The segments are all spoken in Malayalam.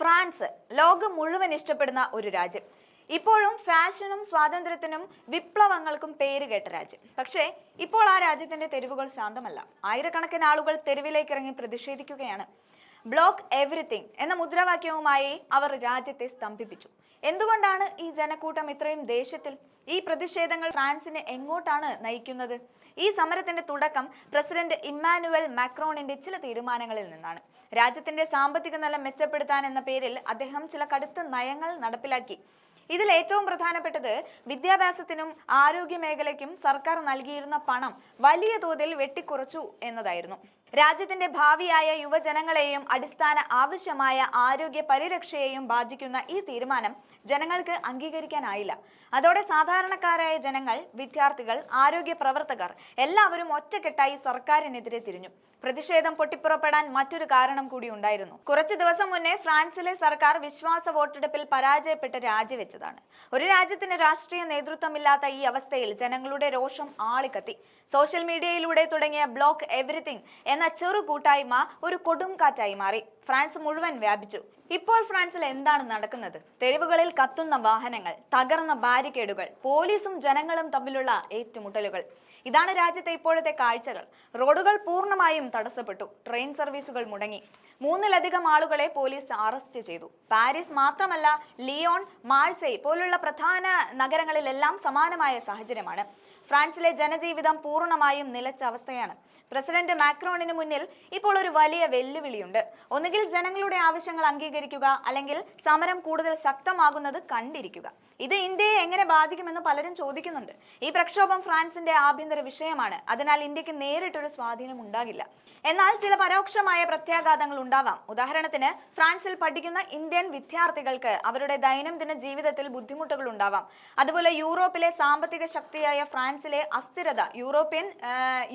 ഫ്രാൻസ് ലോകം മുഴുവൻ ഇഷ്ടപ്പെടുന്ന ഒരു രാജ്യം. ഇപ്പോഴും ഫാഷനും സ്വാതന്ത്ര്യത്തിനും വിപ്ലവങ്ങൾക്കും പേര് കേട്ട രാജ്യം. പക്ഷേ ഇപ്പോൾ ആ രാജ്യത്തിന്റെ തെരുവുകൾ ശാന്തമല്ല. ആയിരക്കണക്കിന് ആളുകൾ തെരുവിലേക്ക് ഇറങ്ങി പ്രതിഷേധിക്കുകയാണ്. ബ്ലോക്ക് എവറിത്തിങ് എന്ന മുദ്രാവാക്യവുമായി അവർ രാജ്യത്തെ സ്തംഭിപ്പിച്ചു. എന്തുകൊണ്ടാണ് ഈ ജനക്കൂട്ടം ഇത്രയും ദേശത്തിൽ ഈ പ്രതിഷേധങ്ങൾ ഫ്രാൻസിനെ എങ്ങോട്ടാണ് നയിക്കുന്നത്? ഈ സമരത്തിന്റെ തുടക്കം പ്രസിഡന്റ് ഇമ്മാനുവൽ മാക്രോണിന്റെ ചില തീരുമാനങ്ങളിൽ നിന്നാണ്. രാജ്യത്തിന്റെ സാമ്പത്തിക നില മെച്ചപ്പെടുത്താൻ എന്ന പേരിൽ അദ്ദേഹം ചില കടുത്ത നയങ്ങൾ നടപ്പിലാക്കി. ഇതിൽ ഏറ്റവും പ്രധാനപ്പെട്ടത് വിദ്യാഭ്യാസത്തിനും ആരോഗ്യ മേഖലയ്ക്കും സർക്കാർ നൽകിയിരുന്ന പണം വലിയ തോതിൽ വെട്ടിക്കുറച്ചു എന്നതായിരുന്നു. രാജ്യത്തിന്റെ ഭാവിയായ യുവജനങ്ങളെയും അടിസ്ഥാന ആവശ്യമായ ആരോഗ്യ പരിരക്ഷയെയും ബാധിക്കുന്ന ഈ തീരുമാനം ജനങ്ങൾക്ക് അംഗീകരിക്കാനായില്ല. അതോടെ സാധാരണക്കാരായ ജനങ്ങൾ വിദ്യാർത്ഥികൾ ആരോഗ്യ പ്രവർത്തകർ എല്ലാവരും ഒറ്റക്കെട്ടായി സർക്കാരിനെതിരെ തിരിഞ്ഞു. പ്രതിഷേധം പൊട്ടിപ്പുറപ്പെടാൻ മറ്റൊരു കാരണം കൂടി ഉണ്ടായിരുന്നു. കുറച്ചു ദിവസം മുന്നേ ഫ്രാൻസിലെ സർക്കാർ വിശ്വാസ വോട്ടെടുപ്പിൽ പരാജയപ്പെട്ട് രാജിവെച്ചതാണ് ഒരു രാജ്യത്തിന് രാഷ്ട്രീയ നേതൃത്വമില്ലാത്ത ഈ അവസ്ഥയിൽ ജനങ്ങളുടെ രോഷം ആളിക്കത്തി. സോഷ്യൽ മീഡിയയിലൂടെ തുടങ്ങിയ ബ്ലോക്ക് എവറിത്തിങ് എന്ന ചെറു കൂട്ടായ്മ ഒരു കൊടുങ്കാറ്റായി മാറി. ഫ്രാൻസ് മുഴുവൻ വ്യാപിച്ചു. ഇപ്പോൾ ഫ്രാൻസിൽ എന്താണ് നടക്കുന്നത്? തെരുവുകളിൽ കത്തുന്ന വാഹനങ്ങൾ തകർന്ന ബാരിക്കേഡുകൾ പോലീസും ജനങ്ങളും തമ്മിലുള്ള ഏറ്റുമുട്ടലുകൾ. ഇതാണ് രാജ്യത്തെ ഇപ്പോഴത്തെ കാഴ്ചകൾ. റോഡുകൾ പൂർണമായും തടസ്സപ്പെട്ടു. ട്രെയിൻ സർവീസുകൾ മുടങ്ങി. മൂന്നിലധികം ആളുകളെ പോലീസ് അറസ്റ്റ് ചെയ്തു. പാരീസ് മാത്രമല്ല ലിയോൺ മാഴ്സെ പോലുള്ള പ്രധാന നഗരങ്ങളിലെല്ലാം സമാനമായ സാഹചര്യമാണ്. ഫ്രാൻസിലെ ജനജീവിതം പൂർണമായും നിലച്ച അവസ്ഥയാണ്. പ്രസിഡന്റ് മാക്രോണിന് മുന്നിൽ ഇപ്പോൾ ഒരു വലിയ വെല്ലുവിളിയുണ്ട്. ഒന്നുകിൽ ജനങ്ങളുടെ ആവശ്യങ്ങൾ അംഗീകരിക്കുക അല്ലെങ്കിൽ സമരം കൂടുതൽ ശക്തമാകുന്നത് കണ്ടിരിക്കുക. ഇത് ഇന്ത്യയെ എങ്ങനെ ബാധിക്കുമെന്ന് പലരും ചോദിക്കുന്നുണ്ട്. ഈ പ്രക്ഷോഭം ഫ്രാൻസിന്റെ ആഭ്യന്തര വിഷയമാണ്. അതിനാൽ ഇന്ത്യയ്ക്ക് നേരിട്ടൊരു സ്വാധീനം ഉണ്ടാകില്ല. എന്നാൽ ചില പരോക്ഷമായ പ്രത്യാഘാതങ്ങൾ ഉണ്ടാവാം. ഉദാഹരണത്തിന് ഫ്രാൻസിൽ പഠിക്കുന്ന ഇന്ത്യൻ വിദ്യാർത്ഥികൾക്ക് അവരുടെ ദൈനംദിന ജീവിതത്തിൽ ബുദ്ധിമുട്ടുകൾ ഉണ്ടാവാം. അതുപോലെ യൂറോപ്പിലെ സാമ്പത്തിക ശക്തിയായ ഫ്രാൻസിലെ അസ്ഥിരത യൂറോപ്യൻ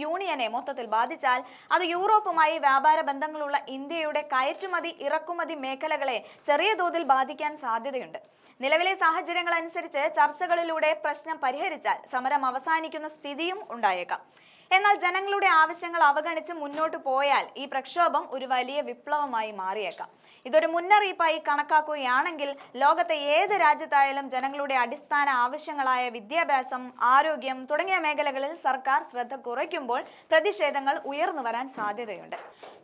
യൂണിയനെ മൊത്തത്തിൽ ബാധിച്ചാൽ അത് യൂറോപ്പുമായി വ്യാപാര ബന്ധങ്ങളുള്ള ഇന്ത്യയുടെ കയറ്റുമതി ഇറക്കുമതി മേഖലകളെ ചെറിയ തോതിൽ ബാധിക്കാൻ സാധ്യതയുണ്ട്. നിലവിലെ സാഹചര്യങ്ങൾ അനുസരിച്ച് ചർച്ചകളിലൂടെ പ്രശ്നം പരിഹരിച്ചാൽ സമരം അവസാനിക്കുന്ന സ്ഥിതിയും ഉണ്ടായേക്കാം എന്നാൽ ജനങ്ങളുടെ ആവശ്യങ്ങൾ അവഗണിച്ച് മുന്നോട്ട് പോയാൽ ഈ പ്രക്ഷോഭം ഒരു വലിയ വിപ്ലവമായി മാറിയേക്കാം. ഇതൊരു മുന്നറിയിപ്പായി കണക്കാക്കുകയാണെങ്കിൽ ലോകത്തെ ഏത് രാജ്യത്തായാലും ജനങ്ങളുടെ അടിസ്ഥാന ആവശ്യങ്ങളായ വിദ്യാഭ്യാസം ആരോഗ്യം തുടങ്ങിയ മേഖലകളിൽ സർക്കാർ ശ്രദ്ധ കുറയ്ക്കുമ്പോൾ പ്രതിഷേധങ്ങൾ ഉയർന്നു വരാൻ സാധ്യതയുണ്ട്.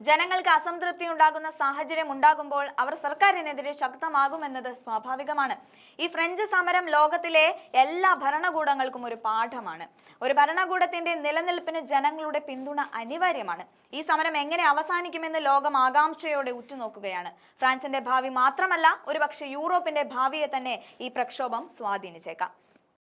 ജനങ്ങൾക്ക് അസംതൃപ്തി ഉണ്ടാകുന്ന സാഹചര്യം ഉണ്ടാകുമ്പോൾ അവർ സർക്കാരിനെതിരെ ശക്തമാകുമെന്നത് സ്വാഭാവികമാണ്. ഈ ഫ്രഞ്ച് സമരം ലോകത്തിലെ എല്ലാ ഭരണകൂടങ്ങൾക്കും ഒരു പാഠമാണ്. ഒരു ഭരണകൂടത്തിന്റെ നിലനിൽപ്പിന് ജനങ്ങളുടെ പിന്തുണ അനിവാര്യമാണ്. ഈ സമരം എങ്ങനെ അവസാനിക്കുമെന്ന് ലോകം ആകാംക്ഷയോടെ ഉറ്റുനോക്കുകയാണ്. ഫ്രാൻസിന്റെ ഭാവി മാത്രമല്ല ഒരുപക്ഷെ യൂറോപ്പിന്റെ ഭാവിയെ തന്നെ ഈ പ്രക്ഷോഭം സ്വാധീനിച്ചേക്കാം.